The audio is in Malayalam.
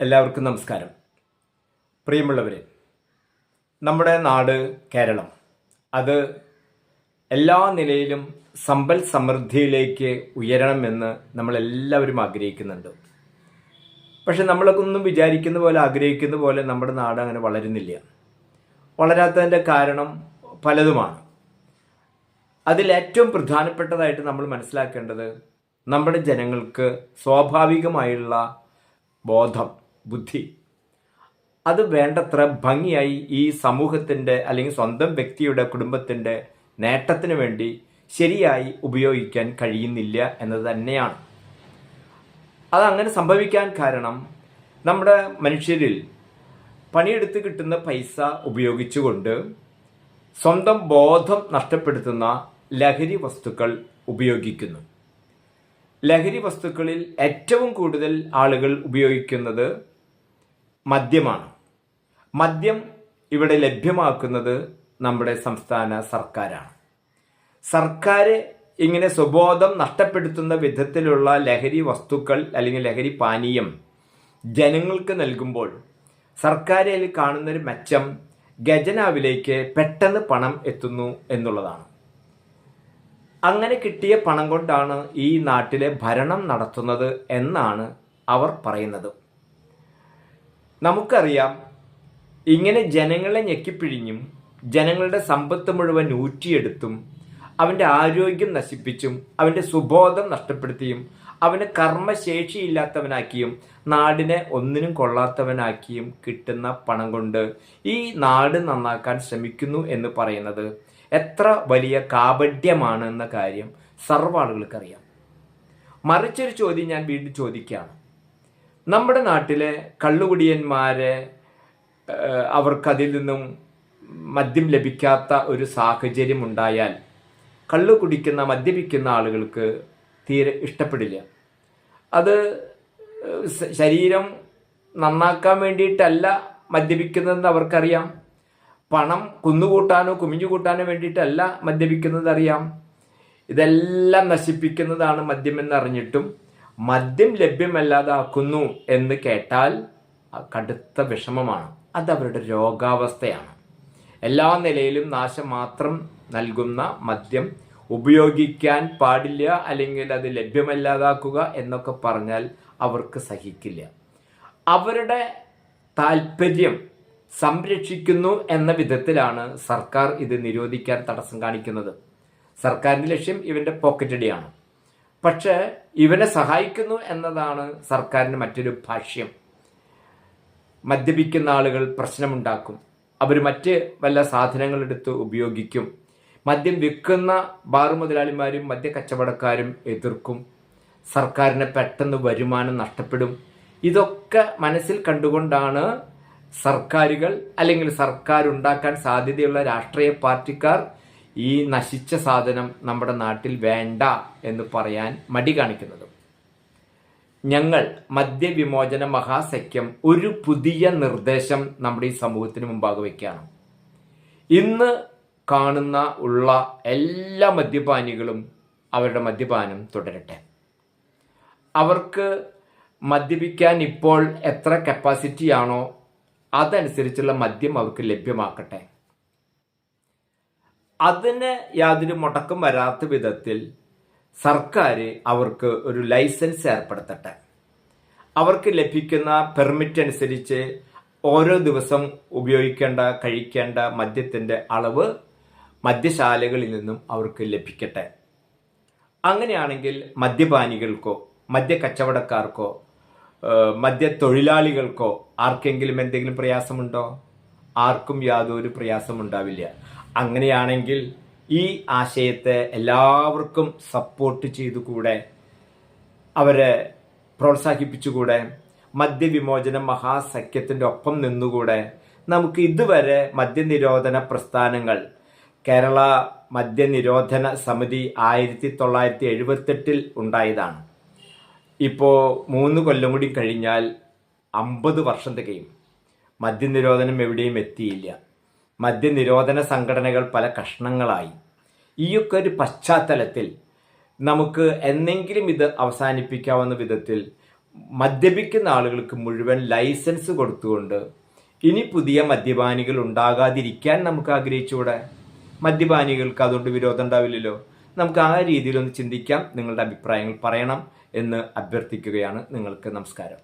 എല്ലാവർക്കും നമസ്കാരം. പ്രിയമുള്ളവരെ നമ്മുടെ നാട് കേരളം. അത് എല്ലാ നിലയിലും സമ്പൽ സമൃദ്ധിയിലേക്ക് ഉയരണമെന്ന് നമ്മളെല്ലാവരും ആഗ്രഹിക്കുന്നുണ്ട്. പക്ഷെ നമ്മളൊക്കെ ഒന്നും വിചാരിക്കുന്ന പോലെ ആഗ്രഹിക്കുന്ന പോലെ നമ്മുടെ നാട് അങ്ങനെ വളരുന്നില്ല. വളരാത്തതിന്റെ കാരണം പലതുമാണ്. അതിലേറ്റവും പ്രധാനപ്പെട്ടതായിട്ട് നമ്മൾ മനസ്സിലാക്കേണ്ടത് നമ്മുടെ ജനങ്ങൾക്ക് സ്വാഭാവികമായുള്ള ബോധം. ബുദ്ധി. അത് വേണ്ടത്ര ഭംഗിയായി ഈ സമൂഹത്തിന്റെ അല്ലെങ്കിൽ സ്വന്തം വ്യക്തിയുടെ കുടുംബത്തിന്റെ നേട്ടത്തിന് വേണ്ടി ശരിയായി ഉപയോഗിക്കാൻ കഴിയുന്നില്ല എന്നത് തന്നെയാണ്. അതങ്ങനെ സംഭവിക്കാൻ കാരണം നമ്മുടെ മനുഷ്യരിൽ പണിയെടുത്ത് കിട്ടുന്ന പൈസ ഉപയോഗിച്ചുകൊണ്ട് സ്വന്തം ബോധം നഷ്ടപ്പെടുത്തുന്ന ലഹരി വസ്തുക്കൾ ഉപയോഗിക്കുന്നു. ലഹരി വസ്തുക്കളിൽ ഏറ്റവും കൂടുതൽ ആളുകൾ ഉപയോഗിക്കുന്നത് മദ്യമാണ്. മദ്യം ഇവിടെ ലഭ്യമാക്കുന്നത് നമ്മുടെ സംസ്ഥാന സർക്കാരാണ്. സർക്കാർ ഇങ്ങനെ സ്വബോധം നഷ്ടപ്പെടുത്തുന്ന വിധത്തിലുള്ള ലഹരി വസ്തുക്കൾ അല്ലെങ്കിൽ ലഹരി പാനീയം ജനങ്ങൾക്ക് നൽകുമ്പോൾ സർക്കാരിൽ കാണുന്നൊരു മെച്ചം ഖജനാവിലേക്ക് പെട്ടെന്ന് പണം എത്തുന്നു എന്നുള്ളതാണ്. അങ്ങനെ കിട്ടിയ പണം കൊണ്ടാണ് ഈ നാട്ടിലെ ഭരണം നടത്തുന്നത് എന്നാണ് അവർ പറയുന്നത്. നമുക്കറിയാം ഇങ്ങനെ ജനങ്ങളെ ഞെക്കിപ്പിഴിഞ്ഞും ജനങ്ങളുടെ സമ്പത്ത് മുഴുവൻ ഊറ്റിയെടുത്തും അവന്റെ ആരോഗ്യം നശിപ്പിച്ചും അവന്റെ സുബോധം നഷ്ടപ്പെടുത്തിയും അവന് കർമ്മശേഷിയില്ലാത്തവനാക്കിയും നാടിനെ ഒന്നിനും കൊള്ളാത്തവനാക്കിയും കിട്ടുന്ന പണം കൊണ്ട് ഈ നാട് നന്നാക്കാൻ ശ്രമിക്കുന്നു എന്ന് പറയുന്നത് എത്ര വലിയ കാപഢ്യമാണ് എന്ന കാര്യം സർവ ആളുകൾക്കറിയാം മറിച്ചൊരു ചോദ്യം ഞാൻ വീണ്ടും ചോദിക്കുകയാണ്. നമ്മുടെ നാട്ടിലെ കള്ളുകുടിയന്മാരെ അവർക്കതിൽ നിന്നും മദ്യം ലഭിക്കാത്ത ഒരു സാഹചര്യം ഉണ്ടായാൽ കള്ളു കുടിക്കുന്ന മദ്യപിക്കുന്ന ആളുകൾക്ക് തീരെ ഇഷ്ടപ്പെടില്ല. അത് ശരീരം നന്നാക്കാൻ വേണ്ടിയിട്ടല്ല മദ്യപിക്കുന്നതെന്ന് അവർക്കറിയാം. പണം കുന്നുകൂട്ടാനോ കുമിഞ്ഞു കൂട്ടാനോ വേണ്ടിയിട്ടല്ല മദ്യപിക്കുന്നത് അറിയാം ഇതെല്ലാം നശിപ്പിക്കുന്നതാണ് മദ്യം എന്നറിഞ്ഞിട്ടും മദ്യം ലഭ്യമല്ലാതാക്കുന്നു എന്ന് കേട്ടാൽ കടുത്ത വിഷമമാണ്. അത് അവരുടെ രോഗാവസ്ഥയാണ്. എല്ലാ നിലയിലും നാശം മാത്രം നൽകുന്ന മദ്യം ഉപയോഗിക്കാൻ പാടില്ല അല്ലെങ്കിൽ അത് ലഭ്യമല്ലാതാക്കുക എന്നൊക്കെ പറഞ്ഞാൽ അവർക്ക് സഹിക്കില്ല. അവരുടെ താല്പര്യം സംരക്ഷിക്കുന്നു എന്ന വിധത്തിലാണ് സർക്കാർ ഇത് നിരോധിക്കാൻ തടസ്സം കാണിക്കുന്നത്. സർക്കാരിന്റെ ലക്ഷ്യം ഇവന്റെ പോക്കറ്റടിയാണ്. പക്ഷേ ഇവനെ സഹായിക്കുന്നു എന്നതാണ് സർക്കാരിന്റെ മറ്റൊരു ഭാഷ്യം. മദ്യപിക്കുന്ന ആളുകൾ പ്രശ്നമുണ്ടാക്കും. അവർ മറ്റ് വല്ല സാധനങ്ങൾ എടുത്ത് ഉപയോഗിക്കും. മദ്യം വിൽക്കുന്ന ബാർ മുതലാളിമാരും മദ്യ കച്ചവടക്കാരും എതിർക്കും. സർക്കാരിന് പെട്ടെന്ന് വരുമാനം നഷ്ടപ്പെടും. ഇതൊക്കെ മനസ്സിൽ കണ്ടുകൊണ്ടാണ് സർക്കാരുകൾ അല്ലെങ്കിൽ സർക്കാർ ഉണ്ടാക്കാൻ സാധ്യതയുള്ള രാഷ്ട്രീയ പാർട്ടിക്കാർ ഈ നശിച്ച സാധനം നമ്മുടെ നാട്ടിൽ വേണ്ട എന്ന് പറയാൻ മടി കാണിക്കുന്നത്. ഞങ്ങൾ മദ്യവിമോചന മഹാസഖ്യം ഒരു പുതിയ നിർദ്ദേശം നമ്മുടെ ഈ സമൂഹത്തിന് മുമ്പാകെ വയ്ക്കുകയാണ്. ഇന്ന് കാണുന്ന ഉള്ള എല്ലാ മദ്യപാനികളും അവരുടെ മദ്യപാനം തുടരട്ടെ. അവർക്ക് മദ്യപിക്കാൻ ഇപ്പോൾ എത്ര കപ്പാസിറ്റി ആണോ അതനുസരിച്ചുള്ള മദ്യം അവർക്ക് ലഭ്യമാക്കട്ടെ. അതിന് യാതൊരു മുടക്കം വരാത്ത വിധത്തിൽ സർക്കാർ അവർക്ക് ഒരു ലൈസൻസ് ഏർപ്പെടുത്തട്ടെ. അവർക്ക് ലഭിക്കുന്ന പെർമിറ്റ് അനുസരിച്ച് ഓരോ ദിവസം ഉപയോഗിക്കേണ്ട കഴിക്കേണ്ട മദ്യത്തിന്റെ അളവ് മദ്യശാലകളിൽ നിന്നും അവർക്ക് ലഭിക്കട്ടെ. അങ്ങനെയാണെങ്കിൽ മദ്യപാനികൾക്കോ മദ്യ കച്ചവടക്കാർക്കോ മദ്യ തൊഴിലാളികൾക്കോ ആർക്കെങ്കിലും എന്തെങ്കിലും പ്രയാസമുണ്ടോ? ആർക്കും യാതൊരു പ്രയാസമുണ്ടാവില്ല. അങ്ങനെയാണെങ്കിൽ ഈ ആശയത്തെ എല്ലാവർക്കും സപ്പോർട്ട് ചെയ്തുകൂടെ? അവരെ പ്രോത്സാഹിപ്പിച്ചുകൂടെ? മദ്യവിമോചന മഹാസഖ്യത്തിന്റെ ഒപ്പം നിന്നുകൂടെ? നമുക്ക് ഇതുവരെ മദ്യനിരോധന പ്രസ്ഥാനങ്ങൾ കേരള മദ്യനിരോധന സമിതി ആയിരത്തി തൊള്ളായിരത്തി എഴുപത്തെട്ടിൽ ഉണ്ടായതാണ്. ഇപ്പോൾ മൂന്ന് കൊല്ലം കൂടി കഴിഞ്ഞാൽ അമ്പത് വർഷം തികയും മദ്യനിരോധനം എവിടെയും എത്തിയില്ല. മദ്യനിരോധന സംഘടനകൾ പല കഷ്ണങ്ങളായി. ഈയൊക്കെ ഒരു പശ്ചാത്തലത്തിൽ നമുക്ക് എന്നെങ്കിലും ഇത് അവസാനിപ്പിക്കാവുന്ന വിധത്തിൽ മദ്യപിക്കുന്ന ആളുകൾക്ക് മുഴുവൻ ലൈസൻസ് കൊടുത്തുകൊണ്ട് ഇനി പുതിയ മദ്യപാനികൾ ഉണ്ടാകാതിരിക്കാൻ നമുക്ക് ആഗ്രഹിച്ചുകൂടെ? മദ്യപാനികൾക്ക് അതുകൊണ്ട് വിരോധം ഉണ്ടാവില്ലല്ലോ. നമുക്ക് ആ രീതിയിലൊന്ന് ചിന്തിക്കാം നിങ്ങളുടെ അഭിപ്രായങ്ങൾ പറയണം എന്ന് അഭ്യർത്ഥിക്കുകയാണ്. നിങ്ങൾക്ക് നമസ്കാരം.